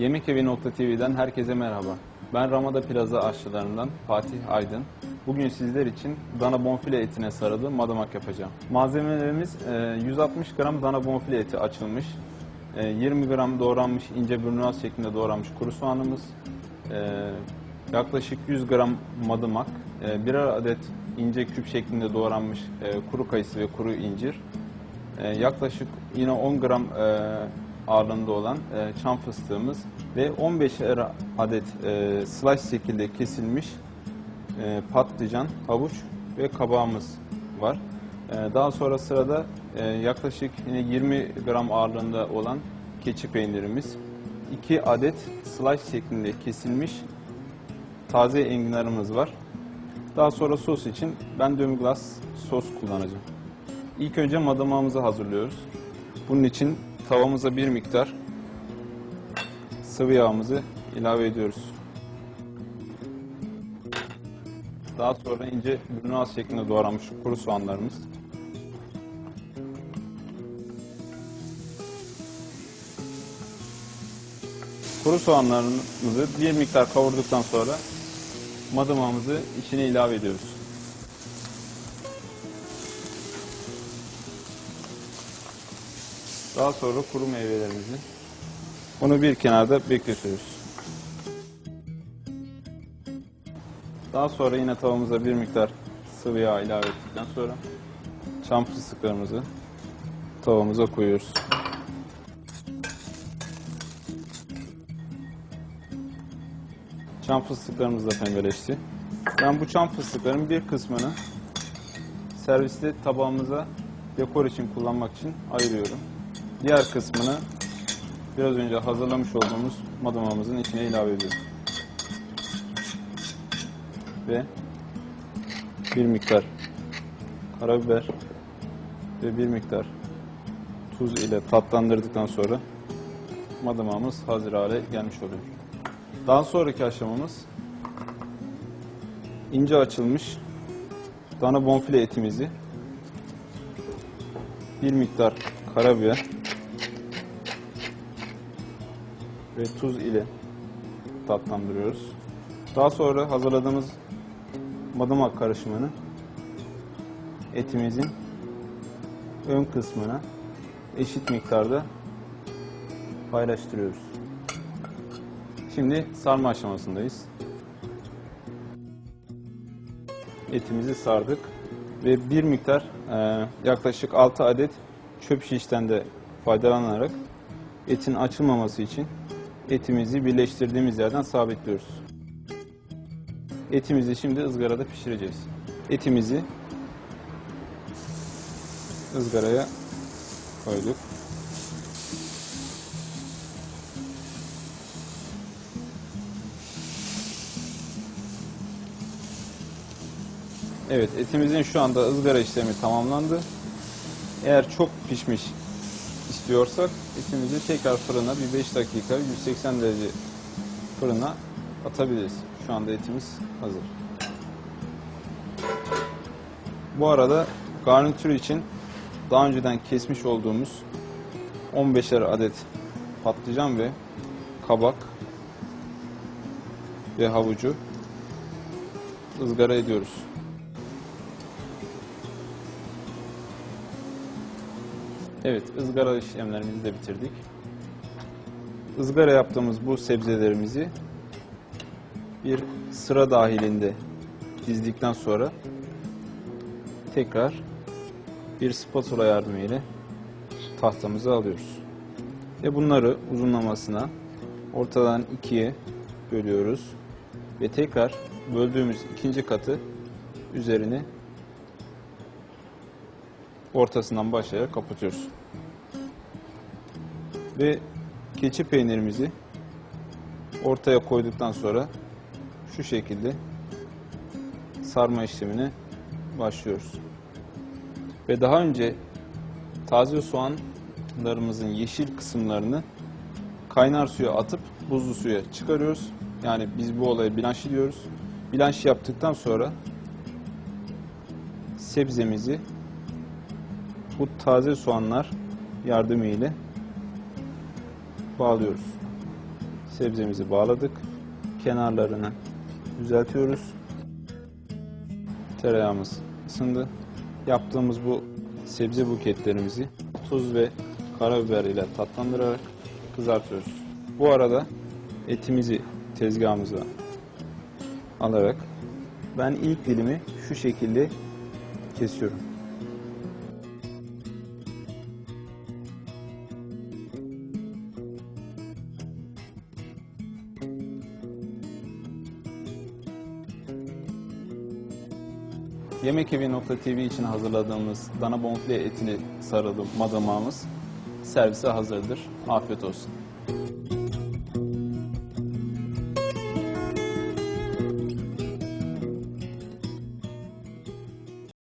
Yemek Evi Nokta TV'den herkese merhaba. Ben Ramada Plaza aşçılarından Fatih Aydın. Bugün sizler için dana bonfile etine sarılı madımak yapacağım. Malzemelerimiz e, 160 gram dana bonfile eti açılmış, e, 20 gram doğranmış ince burnaz şeklinde doğranmış kuru soğanımız, e, yaklaşık 100 gram madımak, e, birer adet ince küp şeklinde doğranmış e, kuru kayısı ve kuru incir, e, yaklaşık yine 10 gram e, ağırlığında olan e, çam fıstığımız ve 15 adet e, slice şekilde kesilmiş e, patlıcan, havuç ve kabağımız var. E, daha sonra sırada e, yaklaşık yine 20 gram ağırlığında olan keçi peynirimiz, 2 adet slice şeklinde kesilmiş taze enginarımız var. Daha sonra sos için ben demi-glace sos kullanacağım. İlk önce madamağımızı hazırlıyoruz. Bunun için tavamıza bir miktar sıvı yağımızı ilave ediyoruz. Daha sonra ince burnaz şeklinde doğranmış kuru soğanlarımız. Kuru soğanlarımızı bir miktar kavurduktan sonra madamağımızı içine ilave ediyoruz. Daha sonra kuru meyvelerimizi bunu bir kenarda bekletiyoruz. Daha sonra yine tavamıza bir miktar sıvı yağ ilave ettikten sonra çam fıstıklarımızı tavamıza koyuyoruz. Çam fıstıklarımız da pembeleşti. Ben bu çam fıstıkların bir kısmını serviste tabağımıza dekor için kullanmak için ayırıyorum. Diğer kısmını biraz önce hazırlamış olduğumuz madamamızın içine ilave ediyorum. Ve bir miktar karabiber ve bir miktar tuz ile tatlandırdıktan sonra madamamız hazır hale gelmiş oluyor. Daha sonraki aşamamız ince açılmış dana bonfile etimizi bir miktar karabiber ve tuz ile tatlandırıyoruz. Daha sonra hazırladığımız madımak karışımını etimizin ön kısmına eşit miktarda paylaştırıyoruz. Şimdi sarma aşamasındayız. Etimizi sardık ve bir miktar e, yaklaşık 6 adet çöp şişten de faydalanarak etin açılmaması için etimizi birleştirdiğimiz yerden sabitliyoruz. Etimizi şimdi ızgarada pişireceğiz. Etimizi ızgaraya koyduk. Evet etimizin şu anda ızgara işlemi tamamlandı. Eğer çok pişmiş istiyorsak etimizi tekrar fırına bir 5 dakika 180 derece fırına atabiliriz. Şu anda etimiz hazır. Bu arada garnitür için daha önceden kesmiş olduğumuz 15'er adet patlıcan ve kabak ve havucu ızgara ediyoruz. Evet, ızgara işlemlerimizi de bitirdik. Izgara yaptığımız bu sebzelerimizi bir sıra dahilinde dizdikten sonra tekrar bir spatula yardımıyla tahtamıza alıyoruz. Ve bunları uzunlamasına ortadan ikiye bölüyoruz. Ve tekrar böldüğümüz ikinci katı üzerine ortasından başlayarak kapatıyoruz. Ve keçi peynirimizi ortaya koyduktan sonra şu şekilde sarma işlemine başlıyoruz. Ve daha önce taze soğanlarımızın yeşil kısımlarını kaynar suya atıp buzlu suya çıkarıyoruz. Yani biz bu olaya bilanş diyoruz. Bilanş yaptıktan sonra sebzemizi bu taze soğanlar yardımıyla bağlıyoruz. Sebzemizi bağladık. Kenarlarını düzeltiyoruz. Tereyağımız ısındı. Yaptığımız bu sebze buketlerimizi tuz ve karabiber ile tatlandırarak kızartıyoruz. Bu arada etimizi tezgahımıza alarak ben ilk dilimi şu şekilde kesiyorum. Yemekevi.tv için hazırladığımız dana bonfile etini sarılı madamağımız servise hazırdır. Afiyet olsun.